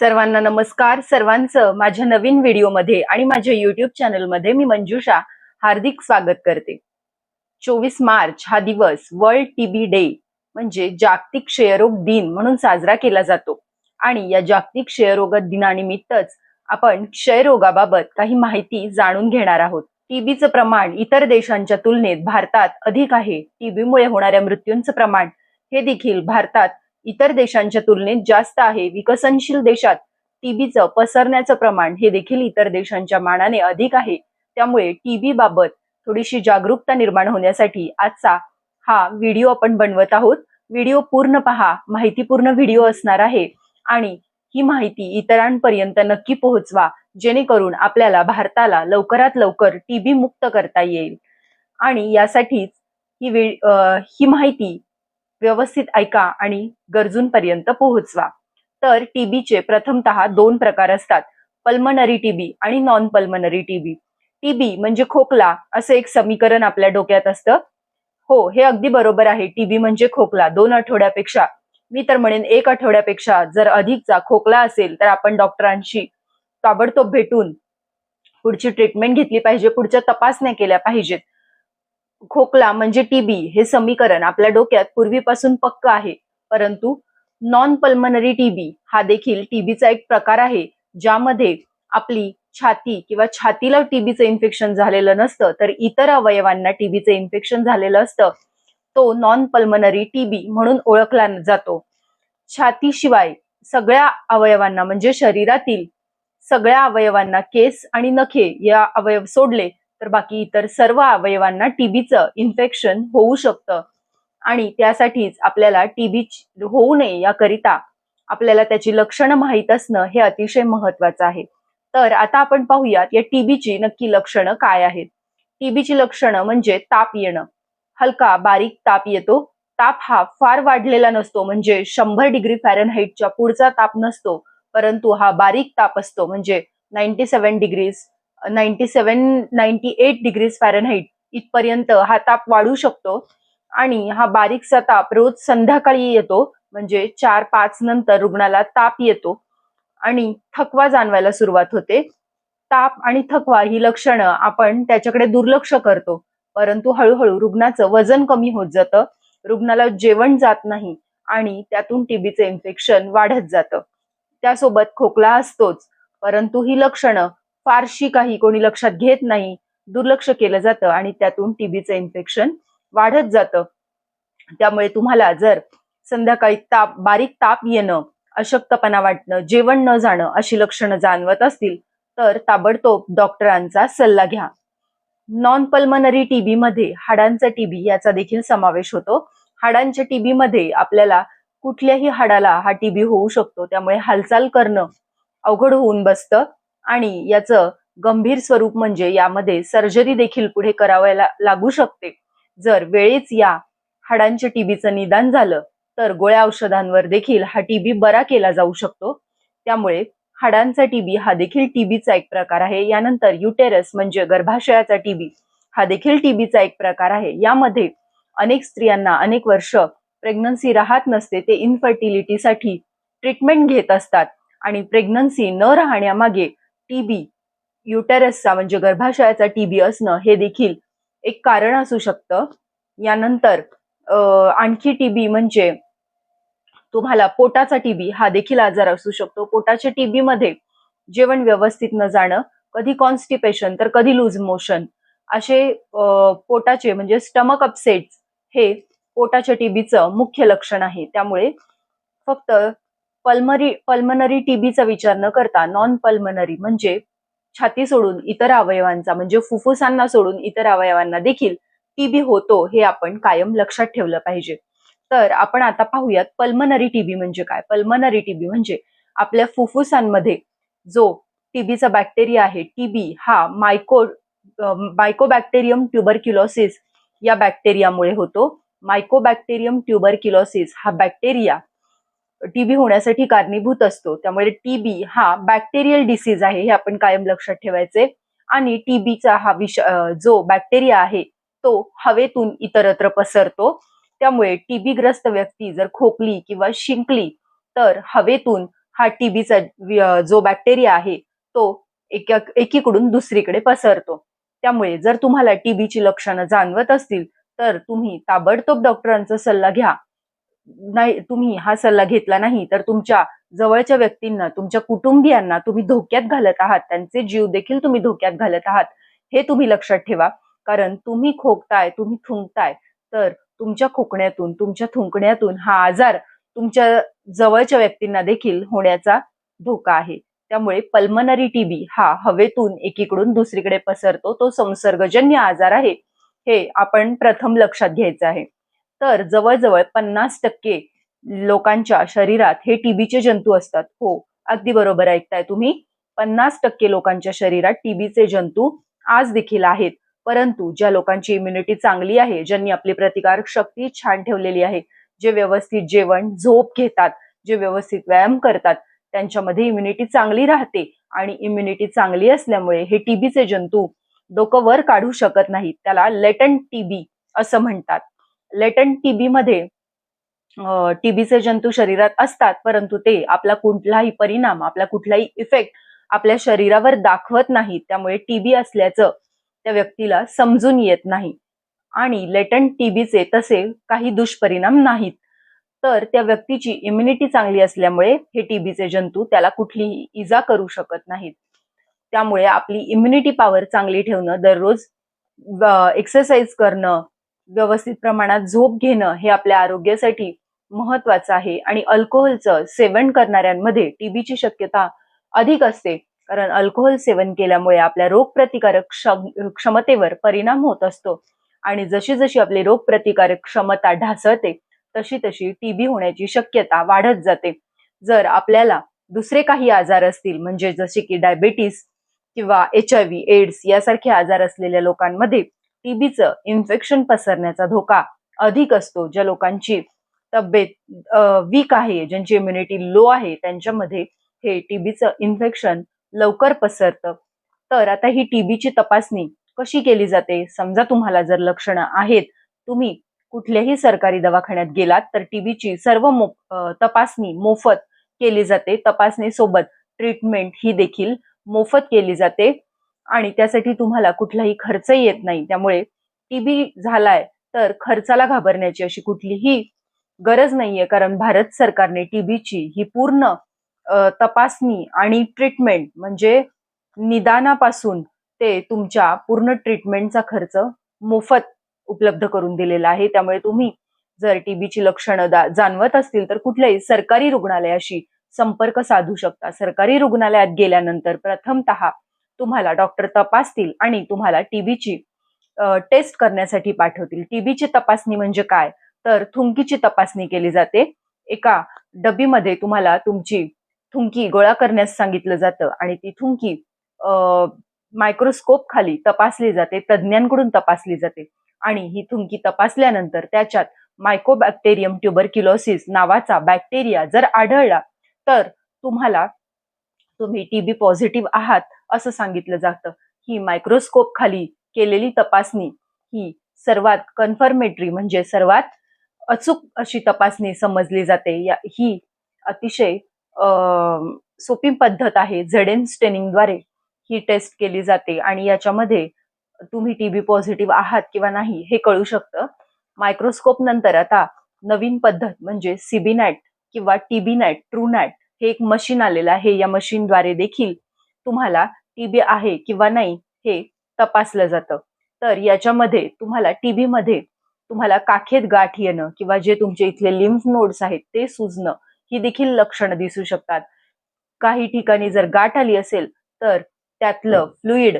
सर्वांना नमस्कार. सर्वांचं माझ्या नवीन व्हिडिओमध्ये आणि माझ्या युट्यूब चॅनलमध्ये मी मंजुषा हार्दिक स्वागत करते. चोवीस मार्च हा दिवस वर्ल्ड टीबी डे म्हणजे जागतिक क्षयरोग दिन म्हणून साजरा केला जातो. आणि या जागतिक क्षयरोग दिनानिमित्तच आपण क्षयरोगाबाबत काही माहिती जाणून घेणार आहोत. टीबीचं प्रमाण इतर देशांच्या तुलनेत भारतात अधिक आहे. टीबीमुळे होणाऱ्या मृत्यूंचं प्रमाण हे देखील भारतात इतर देशांच्या तुलनेत जास्त आहे. विकसनशील देशात टीबीचं पसरण्याचं प्रमाण हे देखील इतर देशांच्या मानाने अधिक आहे. त्यामुळे टीबी बाबत थोडीशी जागरूकता निर्माण होण्यासाठी आजचा हा व्हिडिओ आपण बनवत आहोत. व्हिडिओ पूर्ण पहा. माहितीपूर्ण व्हिडिओ असणार आहे. आणि ही माहिती इतरांपर्यंत नक्की पोहोचवा जेणेकरून आपल्याला भारताला लवकरात लवकर टीबी मुक्त करता येईल. आणि यासाठीच ही ही माहिती व्यवस्थित ऐका आणि गरजूंपर्यंत पोहोचवा. तर टीबीचे प्रथमतः दोन प्रकार असतात पल्मनरी टीबी आणि नॉन पल्मनरी टीबी टीबी म्हणजे खोकला असं एक समीकरण आपल्या डोक्यात असतं. हो हे अगदी बरोबर आहे. टीबी म्हणजे खोकला. दोन आठवड्यापेक्षा मी तर म्हणेन एक आठवड्यापेक्षा जर अधिकचा खोकला असेल तर आपण डॉक्टरांशी ताबडतोब भेटून पुढची ट्रीटमेंट घेतली पाहिजे पुढच्या तपासण्या केल्या पाहिजेत. खोकला म्हणजे टीबी हे समीकरण आपल्या डोक्यात पूर्वीपासून पक्क आहे. परंतु नॉन पल्मनरी टीबी हा देखील टीबीचा एक प्रकार आहे ज्यामध्ये आपली छाती किंवा छातीला टीबीचं इन्फेक्शन झालेलं नसतं तर इतर अवयवांना टीबीचं इन्फेक्शन झालेलं असतं. तो नॉन पल्मनरी टीबी म्हणून ओळखला जातो. छातीशिवाय सगळ्या अवयवांना म्हणजे शरीरातील सगळ्या अवयवांना केस आणि नखे या अवयव सोडले तर बाकी इतर सर्व अवयवांना टीबीचं इन्फेक्शन होऊ शकतं. आणि त्यासाठीच आपल्याला टीबी होऊ नये याकरिता आपल्याला त्याची लक्षणं माहीत असणं हे अतिशय महत्वाचं आहे. तर आता आपण पाहूयात या टीबीची नक्की लक्षणं काय आहेत. टीबीची लक्षणं म्हणजे ताप येणं. हलका बारीक ताप येतो. ताप हा फार वाढलेला नसतो म्हणजे शंभर डिग्री फॅरनहाईटच्या पुढचा ताप नसतो परंतु हा बारीक ताप असतो म्हणजे ninety seven degrees ninety seven ninety eight degrees Fahrenheit इथपर्यंत हा ताप वाढू शकतो. आणि हा बारीकसा ताप रोज संध्याकाळी येतो म्हणजे चार पाच नंतर रुग्णाला ताप येतो. आणि थकवा जाणवायला सुरुवात होते. ताप आणि थकवा ही लक्षणं आपण त्याच्याकडे दुर्लक्ष करतो. परंतु हळूहळू रुग्णाचं वजन कमी होत जातं. रुग्णाला जेवण जात नाही आणि त्यातून टीबीचं इन्फेक्शन वाढत जातं. त्यासोबत खोकला असतोच. परंतु ही लक्षणं फारशी काही कोणी लक्षात घेत नाही. दुर्लक्ष केलं जातं आणि त्यातून टीबीचं इन्फेक्शन वाढत जातं. त्यामुळे तुम्हाला जर संध्याकाळी ताप बारीक ताप येणं अशक्तपणा वाटणं जेवण न जाणं अशी लक्षणं जाणवत असतील तर ताबडतोब डॉक्टरांचा सल्ला घ्या. नॉन पल्मनरी टीबी मध्ये हाडांचा टीबी याचा देखील समावेश होतो. हाडांच्या टीबी मध्ये आपल्याला कुठल्याही हाडाला हा टीबी होऊ शकतो. त्यामुळे हालचाल करणं अवघड होऊन बसतं. आणि याचं गंभीर स्वरूप म्हणजे यामध्ये सर्जरी देखील पुढे करावयाला लागू शकते. जर वेळीच या हाडांच्या टीबीचं निदान झालं तर गोळ्या औषधांवर देखील हा टीबी बरा केला जाऊ शकतो. त्यामुळे हाडांचा टीबी हा देखील टीबीचा एक प्रकार आहे. यानंतर युटेरस म्हणजे गर्भाशयाचा टीबी हा देखील टीबीचा एक प्रकार आहे. यामध्ये अनेक स्त्रियांना अनेक वर्ष प्रेग्नन्सी राहत नसते ते इनफर्टिलिटीसाठी ट्रीटमेंट घेत असतात आणि प्रेग्नन्सी न राहण्यामागे टीबी युटेरसचा म्हणजे गर्भाशयाचा टीबी असणं हे देखील एक कारण असू शकतं. यानंतर आणखी टीबी म्हणजे तुम्हाला पोटाचा टीबी हा देखील आजार असू शकतो. पोटाच्या टीबी मध्ये जेवण व्यवस्थित न जाणं कधी कॉन्स्टिपेशन तर कधी लूज मोशन असे पोटाचे म्हणजे स्टमक अपसेट्स हे पोटाच्या टीबीचं मुख्य लक्षण आहे. त्यामुळे फक्त पल्मरी पल्मनरी टीबीचा विचार न करता नॉन पल्मनरी म्हणजे छाती सोडून इतर अवयवांचा म्हणजे फुफ्फुसांना सोडून इतर अवयवांना देखील टीबी होतो हे आपण कायम लक्षात ठेवलं पाहिजे. तर आपण आता पाहूयात पल्मनरी टीबी म्हणजे काय? पल्मनरी टीबी म्हणजे आपल्या फुफ्फुसांमध्ये जो टीबीचा बॅक्टेरिया आहे टीबी हा मायको मायकोबॅक्टेरियम ट्युबरक्युलोसिस या बॅक्टेरियामुळे होतो. मायकोबॅक्टेरियम ट्युबरक्युलोसिस हा बॅक्टेरिया टीबी होण्यासाठी कारणीभूत असतो. त्यामुळे टीबी हा बॅक्टेरियल डिसीज आहे हे आपण कायम लक्षात ठेवायचे. आणि टीबीचा हा विष जो बॅक्टेरिया आहे तो हवेतून इतरत्र पसरतो. त्यामुळे टीबीग्रस्त व्यक्ती जर खोकली किंवा शिंकली तर हवेतून हा टीबीचा जो बॅक्टेरिया आहे तो एक एकीकडून दुसरीकडे पसरतो. त्यामुळे जर तुम्हाला टीबीची लक्षणं जाणवत असतील तर तुम्ही ताबडतोब डॉक्टरांचा सल्ला घ्या. नाही तुम्ही हा सल्ला घेतला नाही तर तुमच्या जवळच्या व्यक्तींना तुमच्या कुटुंबियांना तुम्ही धोक्यात घालत आहात. त्यांचे जीव देखील तुम्ही धोक्यात घालत आहात. हे तुम्ही लक्षात ठेवा. कारण तुम्ही खोकताय तुम्ही थुंकताय तर तुमच्या खोकण्यातून तुमच्या थुंकण्यातून हा आजार तुमच्या जवळच्या व्यक्तींना देखील होण्याचा धोका आहे. त्यामुळे पल्मनरी टीबी हा हवेतून एकीकडून दुसरीकडे पसरतो. तो संसर्गजन्य आजार आहे. हे आपण प्रथम लक्षात घ्यायचं आहे. तर जवळजवळ पन्नास टक्के लोकांच्या शरीरात हे टीबीचे जंतू असतात. हो अगदी बरोबर ऐकताय तुम्ही. पन्नास टक्के लोकांच्या शरीरात टीबीचे जंतू आज देखील आहेत. परंतु ज्या लोकांची इम्युनिटी चांगली आहे ज्यांनी आपली प्रतिकारक शक्ती छान ठेवलेली आहे जे व्यवस्थित जेवण झोप घेतात जे व्यवस्थित व्यायाम करतात त्यांच्यामध्ये इम्युनिटी चांगली राहते आणि इम्युनिटी चांगली असल्यामुळे हे टीबीचे जंतू डोकं वर काढू शकत नाहीत. त्याला लेटन टीबी असं म्हणतात. लेटन टीबी मध्ये टीबीचे जंतू शरीरात असतात परंतु ते आपला कुठलाही परिणाम आपला कुठलाही इफेक्ट आपल्या शरीरावर दाखवत नाहीत. त्यामुळे टीबी असल्याचं त्या व्यक्तीला समजून येत नाही. आणि लेटन टीबीचे तसे काही दुष्परिणाम नाहीत. तर त्या व्यक्तीची इम्युनिटी चांगली असल्यामुळे हे टीबीचे जंतू त्याला कुठलीही इजा करू शकत नाहीत. त्यामुळे आपली इम्युनिटी पॉवर चांगली ठेवणं दररोज एक्सरसाइज करणं व्यवस्थित प्रमाणात झोप घेणं हे आपल्या आरोग्यासाठी महत्वाचं आहे आणि अल्कोहोलचं सेवन करणाऱ्यांमध्ये टीबीची शक्यता अधिक असते. कारण अल्कोहोल सेवन केल्यामुळे आपल्या रोगप्रतिकारक क्षमतेवर परिणाम होत असतो. आणि जशी जशी आपली रोगप्रतिकारक क्षमता ढासळते तशी तशी टीबी होण्याची शक्यता वाढत जाते. जर आपल्याला दुसरे काही आजार असतील म्हणजे जसे की डायबेटीस किंवा एच आय व्ही एड्स यासारखे आजार असलेल्या लोकांमध्ये टीबीचं इन्फेक्शन पसरण्याचा धोका अधिक असतो ज्या लोकांची तब्येत वीक आहे ज्यांची इम्युनिटी लो आहे त्यांच्यामध्ये हे टीबीचं इन्फेक्शन लवकर पसरतं. तर आता ही टीबीची तपासणी कशी केली जाते? समजा तुम्हाला जर लक्षणं आहेत तुम्ही कुठल्याही सरकारी दवाखान्यात गेलात तर टीबीची सर्व मो तपासणी मोफत केली जाते. तपासणीसोबत ट्रीटमेंट ही देखील मोफत केली जाते. आणि त्यासाठी तुम्हाला कुठलाही खर्चही येत नाही. त्यामुळे टीबी झालाय तर खर्चाला घाबरण्याची अशी कुठलीही गरज नाहीये. कारण भारत सरकारने टीबीची ही पूर्ण तपासणी आणि ट्रीटमेंट म्हणजे निदानापासून ते तुमच्या पूर्ण ट्रीटमेंटचा खर्च मोफत उपलब्ध करून दिलेला आहे. त्यामुळे तुम्ही जर टीबीची लक्षणं जाणवत असतील तर कुठल्याही सरकारी रुग्णालयाशी संपर्क साधू शकता. सरकारी रुग्णालयात गेल्यानंतर प्रथमतः तुम्हाला डॉक्टर तपासतील आणि तुम्हाला टीबीची टेस्ट करण्यासाठी पाठवतील. टीबीची तपासणी म्हणजे काय? तर थुंकीची तपासणी केली जाते. एका डबीमध्ये तुम्हाला तुमची थुंकी गोळा करण्यास सांगितलं जातं आणि ती थुंकी मायक्रोस्कोप खाली तपासली जाते तज्ज्ञांकडून तपासली जाते. आणि ही थुंकी तपासल्यानंतर त्याच्यात मायकोबॅक्टेरियम ट्युबरक्युलोसिस नावाचा बॅक्टेरिया जर आढळला तर तुम्हाला तुम्ही टीबी पॉझिटिव्ह आहात असं सांगितलं जातं. ही मायक्रोस्कोप खाली केलेली तपासणी ही सर्वात कन्फर्मेटरी म्हणजे सर्वात अचूक अशी तपासणी समजली जाते. या ही अतिशय सोपी पद्धत आहे झेडेन स्टेनिंगद्वारे ही टेस्ट केली जाते आणि याच्यामध्ये तुम्ही टीबी पॉझिटिव्ह आहात किंवा नाही हे कळू शकतं. मायक्रोस्कोप नंतर आता नवीन पद्धत म्हणजे सीबीनॅट किंवा टीबी नॅट ट्रू नॅट हे एक मशीन आलेलं आहे. या मशीनद्वारे देखील तुम्हाला टीबी आहे किंवा नाही हे तपासलं जातं. तर याच्यामध्ये तुम्हाला टीबी मध्ये तुम्हाला काखेत गाठ येणं किंवा जे तुमचे इथले लिम्फ नोड्स आहेत ते सुजणं ही देखील लक्षणं दिसू शकतात. काही ठिकाणी जर गाठ आली असेल तर त्यातलं फ्लुईड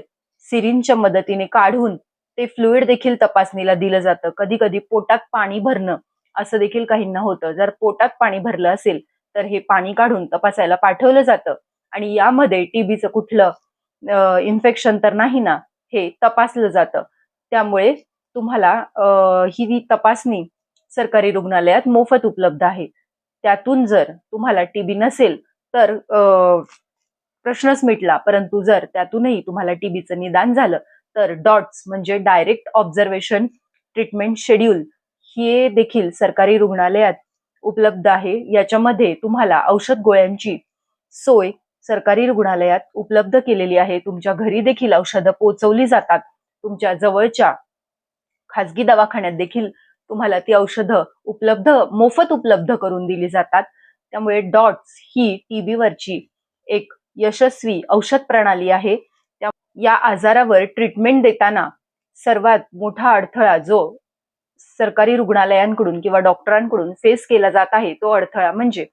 सिरींच्या मदतीने काढून ते फ्लुईड देखील तपासणीला दिलं जातं. कधी कधी पोटात पाणी भरणं असं देखील काहींना होतं. जर पोटात पाणी भरलं असेल तर हे पाणी काढून तपासायला पाठवलं जातं. आणि यामध्ये टीबीचं कुठलं इन्फेक्शन तर नाही ना हे तपासलं जातं. त्यामुळे तुम्हाला ही तपासणी सरकारी रुग्णालयात मोफत उपलब्ध आहे. त्यातून जर तुम्हाला टीबी नसेल तर प्रश्नच मिटला. परंतु जर त्यातूनही तुम्हाला टीबीचं निदान झालं तर डॉट्स म्हणजे डायरेक्ट ऑब्झर्वेशन ट्रीटमेंट शेड्यूल हे देखील सरकारी रुग्णालयात उपलब्ध आहे. याच्यामध्ये तुम्हाला औषध गोळ्यांची सोय सरकारी रुग्णालयात उपलब्ध केलेली आहे. तुमच्या घरी देखील औषधं पोहोचवली जातात. तुमच्या जवळच्या खाजगी दवाखान्यात देखील तुम्हाला ती औषधं उपलब्ध मोफत उपलब्ध करून दिली जातात. त्यामुळे डॉट्स ही टी बीवरची एक यशस्वी औषध प्रणाली आहे. त्या या आजारावर ट्रीटमेंट देताना सर्वात मोठा अडथळा जो सरकारी रुग्णालयांकडून किंवा डॉक्टरांकडून फेस केला जात आहे तो अडथळा म्हणजे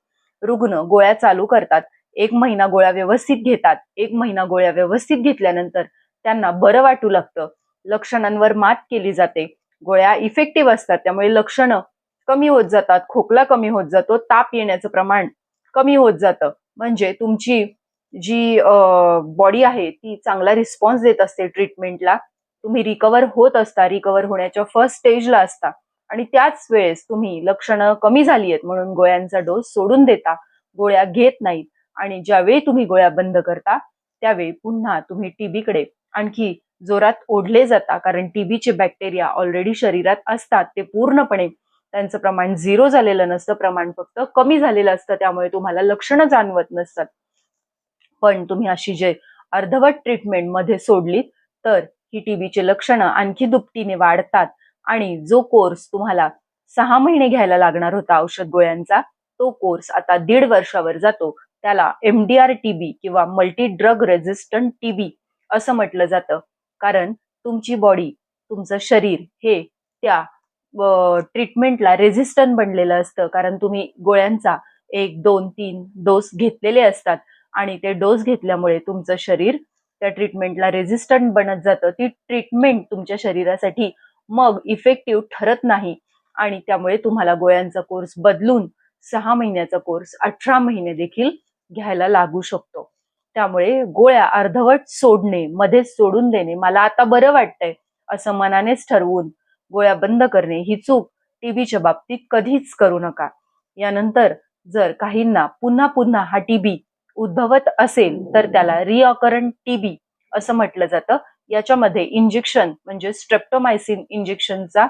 रुग्ण गोळ्या चालू करतात एक महिना गोळ्या व्यवस्थित घेतात एक महिना गोळ्या व्यवस्थित घेतल्यानंतर त्यांना बरं वाटू लागतं लक्षणांवर मात केली जाते गोळ्या इफेक्टिव्ह असतात त्यामुळे लक्षणं कमी होत जातात खोकला कमी होत जातो ताप येण्याचं प्रमाण कमी होत जातं. म्हणजे तुमची जी बॉडी आहे ती चांगला रिस्पॉन्स देत असते ट्रीटमेंटला तुम्ही रिकवर होत असता रिकवर होण्याच्या फर्स्ट स्टेजला असता. आणि त्याच वेळेस तुम्ही लक्षणं कमी झाली आहेत म्हणून गोळ्यांचा डोस सोडून देता. गोळ्या घेत नाहीत आणि ज्यावेळी तुम्ही गोळ्या बंद करता त्यावेळी पुन्हा तुम्ही टीबीकडे आणखी जोरात ओढले जाता. कारण टीबीचे बॅक्टेरिया ऑलरेडी शरीरात असतात ते पूर्णपणे त्यांचं प्रमाण झिरो झालेलं नसतं प्रमाण फक्त कमी झालेलं असतं त्यामुळे तुम्हाला लक्षणं जाणवत नसतात. पण तुम्ही अशी जे अर्धवट ट्रीटमेंटमध्ये सोडलीत तर ही टीबीची लक्षणं आणखी दुपटीने वाढतात आणि जो कोर्स तुम्हाला सहा महिने घ्यायला लागणार होता औषध गोळ्यांचा तो कोर्स आता दीड वर्षावर जातो. त्याला एमडीआर टीबी किंवा मल्टी ड्रग रेझिस्टंट टीबी असं म्हटलं जातं. कारण तुमची बॉडी तुमचं शरीर हे त्या ट्रीटमेंटला रेझिस्टंट बनलेलं असतं. कारण तुम्ही गोळ्यांचा एक दोन तीन डोस घेतलेले असतात आणि ते डोस घेतल्यामुळे तुमचं शरीर त्या ट्रीटमेंटला रेझिस्टंट बनत जातं. ती ट्रीटमेंट तुमच्या शरीरासाठी मग इफेक्टिव्ह ठरत नाही. आणि त्यामुळे तुम्हाला गोळ्यांचा कोर्स बदलून सहा महिन्याचा कोर्स अठरा महिने देखील घ्यायला लागू शकतो. त्यामुळे गोळ्या अर्धवट सोडणे मध्येच सोडून देणे मला आता बरं वाटतंय असं मनानेच ठरवून गोळ्या बंद करणे ही चूक टीबीच्या बाबतीत कधीच करू नका. यानंतर जर काहींना पुन्हा पुन्हा हा टीबी उद्भवत असेल तर त्याला रिऑकरंट टीबी असं म्हटलं जातं. याच्यामध्ये इंजेक्शन म्हणजे स्ट्रेप्टोमायसिन इंजेक्शनचा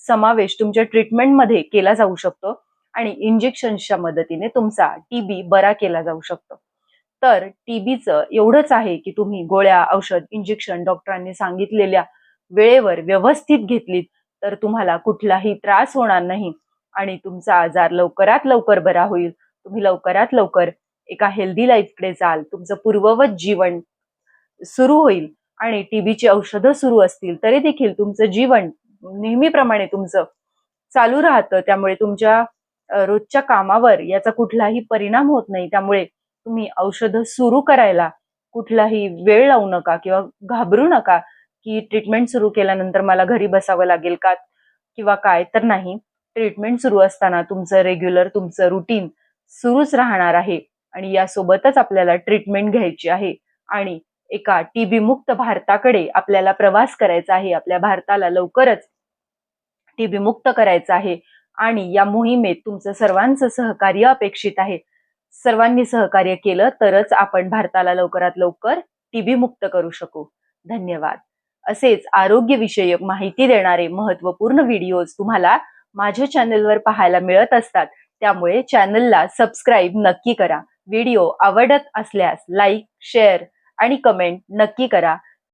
समावेश तुमच्या ट्रीटमेंटमध्ये केला जाऊ शकतो आणि इंजेक्शनच्या मदतीने तुमचा टीबी बरा केला जाऊ शकतो. तर टीबीचं एवढंच आहे की तुम्ही गोळ्या औषध इंजेक्शन डॉक्टरांनी सांगितलेल्या वेळेवर व्यवस्थित घेतलीत तर तुम्हाला कुठलाही त्रास होणार नाही आणि तुमचा आजार लवकरात लवकर बरा होईल. तुम्ही लवकरात लवकर एका हेल्दी लाईफकडे जाल तुमचं पूर्ववत जीवन सुरू होईल आणि टीबीची औषधं सुरू असतील तरी देखील तुमचं जीवन नेहमीप्रमाणे तुमचं चालू राहतं. त्यामुळे तुमच्या रोजच्या कामावर याचा कुठलाही परिणाम होत नाही. त्यामुळे तुम्ही औषधं सुरू करायला कुठलाही वेळ लावू नका किंवा घाबरू नका की ट्रीटमेंट सुरू केल्यानंतर मला घरी बसावं लागेल का किंवा काय तर नाही. ट्रीटमेंट सुरू असताना तुमचं रेग्युलर तुमचं रुटीन सुरूच राहणार आहे. आणि यासोबतच आपल्याला ट्रीटमेंट घ्यायची आहे. आणि एका टीबी मुक्त भारताकडे आपल्याला प्रवास करायचा आहे. आपल्या भारताला लवकरच टीबी मुक्त करायचं आहे. आणि या मोहिमेत तुमचं सर्वांचं सहकार्य अपेक्षित आहे. सर्वांनी सहकार्य केलं तरच आपण भारताला लवकरात लवकर टीबी मुक्त करू शकू. धन्यवाद. असेच आरोग्यविषयक माहिती देणारे महत्त्वपूर्ण व्हिडिओज तुम्हाला माझ्या चॅनलवर पाहायला मिळत असतात. त्यामुळे चॅनलला सबस्क्राईब नक्की करा. व्हिडिओ आवडत असल्यास लाईक शेअर आणि कमेंट नक्की करा.